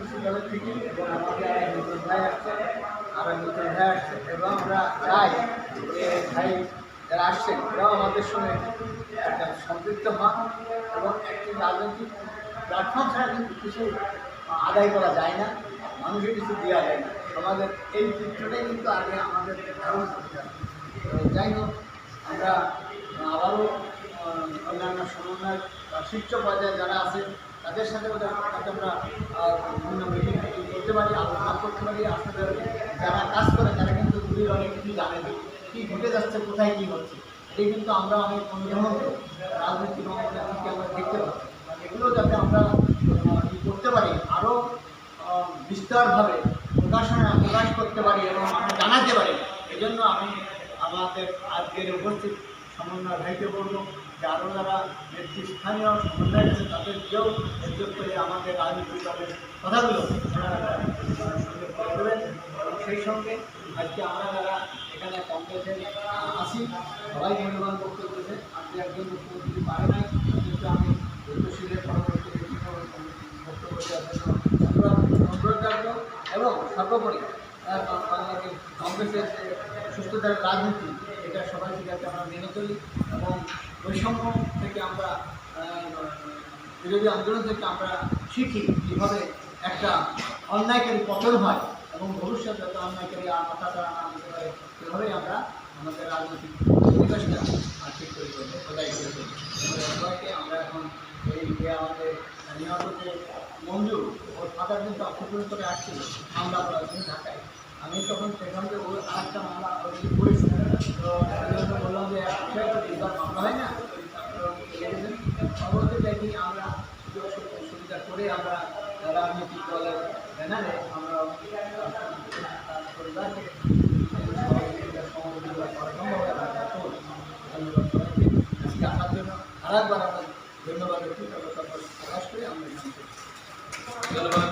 কৃষি থেকে এবং আমাদের আর নতুন ভাই আসছে, আর নতুন ভাই আসছে। এবং আমরা চাই যে ভাই যারা আসছেন এরাও আমাদের সঙ্গে একটা সম্পৃক্ত হন এবং একটি রাজনৈতিক প্ল্যাটফর্ম ছাড়া কিন্তু কিছু আদায় করা যায় না, মানুষের কিছু দেওয়া যায় না। আমাদের এই চিত্রটাই কিন্তু আগে আমাদের যাই হোক, আমরা আবারও অন্যান্য সমন্বয় শীর্ষ পর্যায়ে যারা আছে তাদের সাথে ওদের যাতে আমরা বিভিন্ন মিটিং করতে পারি, আলোচনা করতে পারি আসলে যারা কাজ করে, তারা কিন্তু দুই অনেক কিছু জানে কী ঘটে যাচ্ছে, কোথায় কী হচ্ছে, এটাই কিন্তু আমরা অনেক অনুধাবন করি রাজনৈতিক অঙ্গনের দিকে আমরা দেখতে পাচ্ছি। এগুলো যাতে আমরা করতে পারি আরও বিস্তারভাবে প্রকাশনা, প্রকাশ করতে পারি এবং আমরা জানাতে পারি, এজন্য আমি আমাদের আজকের উপস্থিত সমন্বয় ভাইকে বলব যে আরও যারা নেতৃস্থানীয় সমন্বয় আছে, তাদেরকেও উদ্যোগ করে আমাদের রাজনৈতিক দলের কথাগুলো এবং সেই সঙ্গে আজকে আমরা যারা এখানে কংগ্রেসের আছি, সবাই মূল্যবান বক্তব্য দিয়েছে। আজকে একজন মুখ্যমন্ত্রী পারে নাই, কিন্তু আমি উত্তরশীলের পরবর্তী বক্তব্য এবং সর্বোপরি বাংলাদেশ কংগ্রেসের সুস্থতার রাজনীতি এটা সবাই থেকে যাতে আমরা মেনে চলি এবং বৈষম্য থেকে আমরা বিরোধী আন্দোলন থেকে আমরা শিখি কীভাবে একটা অন্যায়কারী পতন হয় এবং ভবিষ্যতে যাতে অন্যায়কারী আর মাথা তারা না দিতে পারে, সেভাবেই আমরা আমাদের রাজনৈতিক পরিবেশটা আর ঠিক করে করব খোদাই করে আমাদের সবাইকে। আমরা এখন এই যে আমাদের যে মঞ্জু ওর ফাদার কিন্তু অপূরণ করে আসছিল, আমরা ঢাকায়। আমি তখন সেখান থেকে ওর আরেকটা গেলেন পরবর্তীতে আমরা সুযোগ সুবিধা- করে আমরা রাজনৈতিক দলের ব্যানারে আমরা পরিবারকে জন্য ধন্যবাদ। প্রকাশ করে আমরা